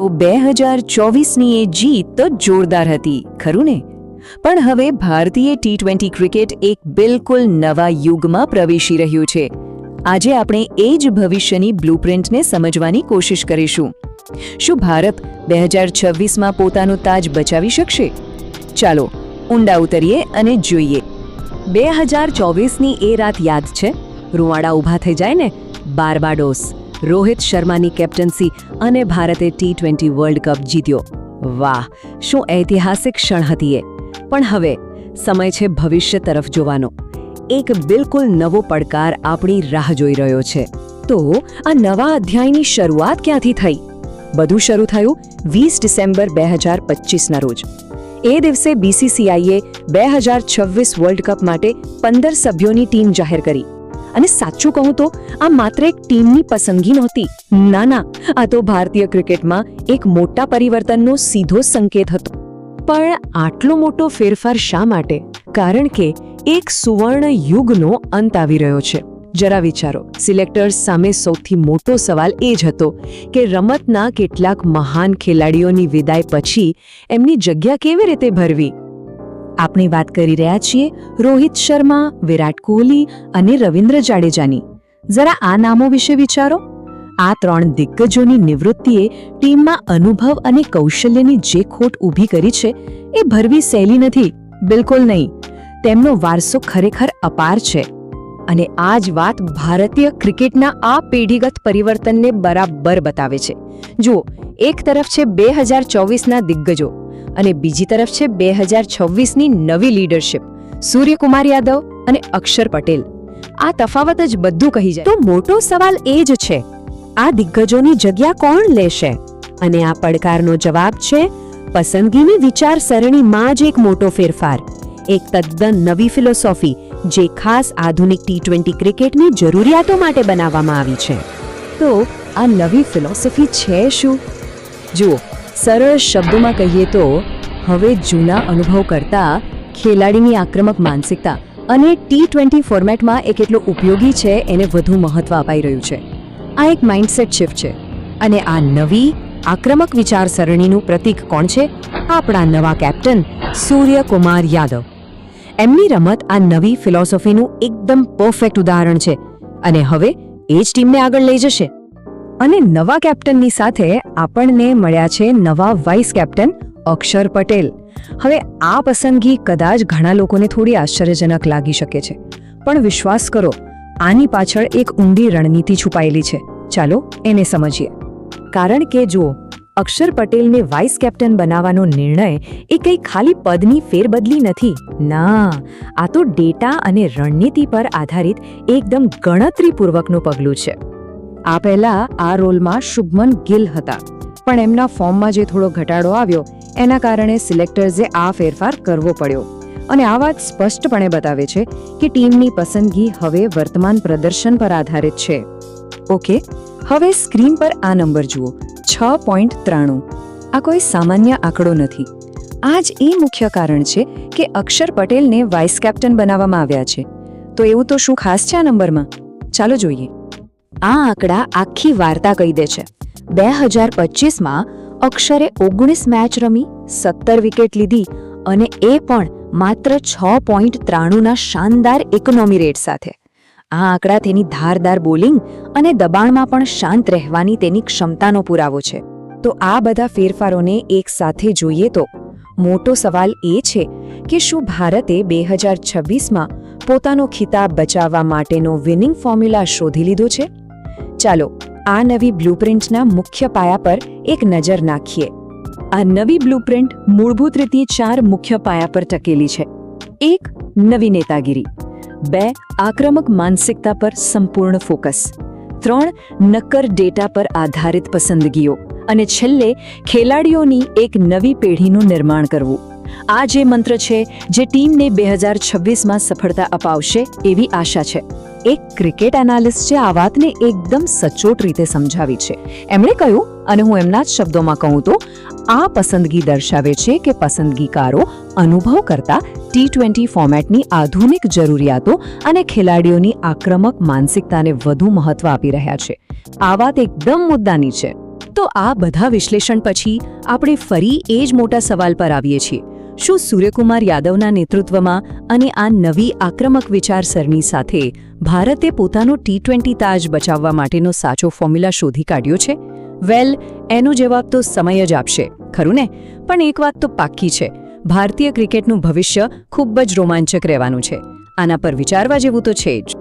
બે હજાર ચોવીસની એ જીત તો જોરદાર હતી, ખરું ને? પણ હવે ભારતીય ટી ટ્વેન્ટી ક્રિકેટ એક બિલકુલ નવા યુગમાં પ્રવેશી રહ્યું છે. આજે આપણે એ જ ભવિષ્યની બ્લુપ્રિન્ટને સમજવાની કોશિશ કરીશું. શું ભારત બે હજાર છવ્વીસમાં પોતાનો તાજ બચાવી શકશે? ચાલો, ઊંડા ઉતરીએ અને જોઈએ. બે હજાર ચોવીસની એ રાત યાદ છે? રૂવાડા ઊભા થઈ જાય ને? બારબાડોસ. રોહિત શર્માની કેપ્ટન્સી અને ભારતે ટી ટ્વેન્ટી વર્લ્ડ કપ જીત્યો. વાહ, શું ઐતિહાસિક ક્ષણ હતી એ પણ હવે, સમય છે ભવિષ્ય તરફ જોવાનો. એક બિલકુલ નવો પડકાર આપણી રાહ જોઈ રહ્યો છે. તો, આ નવા અધ્યાયની શરૂઆત ક્યાંથી થઈ? બધું શરૂ થયું વીસ ડિસેમ્બર બે હજાર પચીસના રોજ. એ દિવસે બીસીસીઆઈએ બે હજાર છવ્વીસ વર્લ્ડ કપ માટે પંદર સભ્યોની ટીમ જાહેર કરી. અને સાચું કહું તો, આ માત્ર એક ટીમની પસંદગી નહોતી. ના ના, આ તો ભારતીય ક્રિકેટમાં એક મોટા પરિવર્તનનો સીધો સંકેત હતો. પણ આટલો મોટો ફેરફાર શા માટે? કારણ કે એક સુવર્ણ યુગનો અંત આવી રહ્યો છે. જરા વિચારો સિલેક્ટર્સ સામે સૌથી મોટો સવાલ એ જ હતો કે રમતના કેટલાક મહાન ખેલાડીઓની વિદાય પછી એમની જગ્યા કેવી રીતે ભરવી? આપણે વાત કરી રહ્યા છીએ રોહિત શર્મા, વિરાટ કોહલી અને રવિન્દ્ર જાડેજાની. જરા આ નામો વિશે વિચારો. આ ત્રણ દિગ્ગજોની નિવૃત્તિએ ટીમમાં અનુભવ અને કૌશલ્યની જે ખોટ ઊભી કરી છે, એ ભરવી સહેલી નથી, બિલકુલ નહીં. તેમનો વારસો ખરેખર અપાર છે. અને આ જ વાત ભારતીય ક્રિકેટના આ પેઢીગત પરિવર્તનને બરાબર બતાવે છે. જુઓ, એક તરફ છે બે હજાર ચોવીસના દિગ્ગજો. અને બીજી તરફ છે બે હજાર છવ્વીસની નવી લીડરશિપ સૂર્યકુમાર યાદવ અને અક્ષર પટેલ. આ તફાવત જ બધું કહી જાય. તો મોટો સવાલ એ જ છે, આ દિગ્ગજોની જગ્યા કોણ લેશે? અને આ પડકારનો જવાબ છે, પસંદગીની વિચારસરણીમાં જ એક મોટો ફેરફાર, એક તદ્દન નવી ફિલોસોફી જે ખાસ આધુનિક ટી ટ્વેન્ટી ક્રિકેટની જરૂરિયાતો માટે બનાવવામાં આવી છે. તો આ નવી ફિલોસોફી છે શું? જુઓ સરળ શબ્દોમાં કહીએ તો, હવે જૂના અનુભવ કરતા ખેલાડીની આક્રમક માનસિકતા અને ટી ટ્વેન્ટી ફોર્મેટમાં એ કેટલો ઉપયોગી છે એને વધુ મહત્વ અપાઈ રહ્યું છે. આ એક માઇન્ડસેટ શિફ્ટ છે અને આ નવી, આક્રમક વિચારસરણીનું પ્રતીક કોણ છે? આપણા નવા કેપ્ટન સૂર્યકુમાર યાદવ. એમની રમત આ નવી ફિલોસોફીનું એકદમ પરફેક્ટ ઉદાહરણ છે અને હવે એ જ ટીમને આગળ લઈ જશે. અને નવા કેપ્ટનની સાથે આપણને મળ્યા છે નવા વાઇસ કેપ્ટન અક્ષર પટેલ. હવે આ પસંદગી કદાચ ઘણા લોકોને થોડી આશ્ચર્યજનક લાગી શકે છે. પણ વિશ્વાસ કરો, આની પાછળ એક ઊંડી રણનીતિ છુપાયેલી છે. ચાલો એને સમજીએ. કારણ કે જુઓ અક્ષર પટેલને વાઇસ કેપ્ટન બનાવવાનો નિર્ણય એ કંઈ ખાલી પદની ફેરબદલી નથી, ના, આ તો ડેટા અને રણનીતિ પર આધારિત એકદમ ગણતરીપૂર્વકનું પગલું છે. આ પહેલા આ રોલમાં શુભમન ગિલ હતા. પણ એમના ફોર્મમાં જે થોડો ઘટાડો આવ્યો, એના કારણે સિલેક્ટર્સે આ ફેરફાર કરવો પડ્યો. અને આ વાત સ્પષ્ટપણે બતાવે છે કે ટીમની પસંદગી હવે વર્તમાન પ્રદર્શન પર આધારિત છે. ઓકે, હવે સ્ક્રીન પર આ નંબર જુઓ, છ પોઈન્ટ ત્રાણું. આ કોઈ સામાન્ય આંકડો નથી. આ જ એ મુખ્ય કારણ છે કે અક્ષર પટેલને વાઇસ કેપ્ટન બનાવવામાં આવ્યા છે. તો એવું તો શું ખાસ છે આ નંબરમાં? ચાલો જોઈએ. આ આંકડા આખી વાર્તા કહી દે છે. બે હજાર પચીસમાં અક્ષરે ઓગણીસ મેચ રમી, સત્તર વિકેટ લીધી અને એ પણ માત્ર છ પોઈન્ટ ત્રાણુંના શાનદાર ઇકોનોમી રેટ સાથે. આ આંકડા તેની ધારદાર બોલિંગ અને દબાણમાં પણ શાંત રહેવાની તેની ક્ષમતાનો પુરાવો છે. તો આ બધા ફેરફારોને એક સાથે જોઈએ તો, મોટો સવાલ એ છે કે શું ભારતે બે હજાર છવ્વીસમાં પોતાનો ખિતાબ બચાવવા માટેનો વિનિંગ ફોર્મ્યુલા શોધી લીધો છે? ચાલો આ નવી બ્લુપ્રિન્ટના મુખ્ય પાયા પર એક નજર નાખીએ. આ નવી બ્લુપ્રિન્ટ મૂળભૂત રીતે ચાર મુખ્ય પાયા પર ટકેલી છે. એક, નવી નેતાગીરી. બે, આક્રમક માનસિકતા પર સંપૂર્ણ ફોકસ. ત્રણ, નક્કર ડેટા પર આધારિત પસંદગીઓ. અને છેલ્લે, ખેલાડીઓની એક નવી પેઢીનું નિર્માણ કરવું. આ જે મંત્ર છે, જે ટીમને બે હજાર છવ્વીસમાં સફળતા અપાવશે એવી આશા છે. એક ક્રિકેટ એનાલિસ્ટે આ વાતને એકદમ સચોટ રીતે સમજાવી છે. એમણે કહ્યું, અને હું એમના જ શબ્દોમાં કહું તો, આ પસંદગી દર્શાવે છે કે પસંદગીકારો અનુભવ કરતા ટી ટ્વેન્ટી ફોર્મેટની આધુનિક જરૂરિયાતો અને ખેલાડીઓની આક્રમક માનસિકતાને વધુ મહત્વ આપી રહ્યા છે. આ વાત એકદમ મુદ્દાની છે. તો આ બધા વિશ્લેષણ પછી આપણે ફરી એ જ મોટા સવાલ પર આવીએ છીએ. શું સૂર્યકુમાર યાદવના નેતૃત્વમાં અને આ નવી આક્રમક વિચારસરણી સાથે ભારતે પોતાનો ટી ટ્વેન્ટી તાજ બચાવવા માટેનો સાચો ફોર્મ્યુલા શોધી કાઢ્યો છે? વેલ, એનો જવાબ તો સમય જ આપશે, ખરું ને? પણ એક વાત તો પાક્કી છે, ભારતીય ક્રિકેટનું ભવિષ્ય ખૂબ જ રોમાંચક રહેવાનું છે. આના પર વિચારવા જેવું તો છે જ.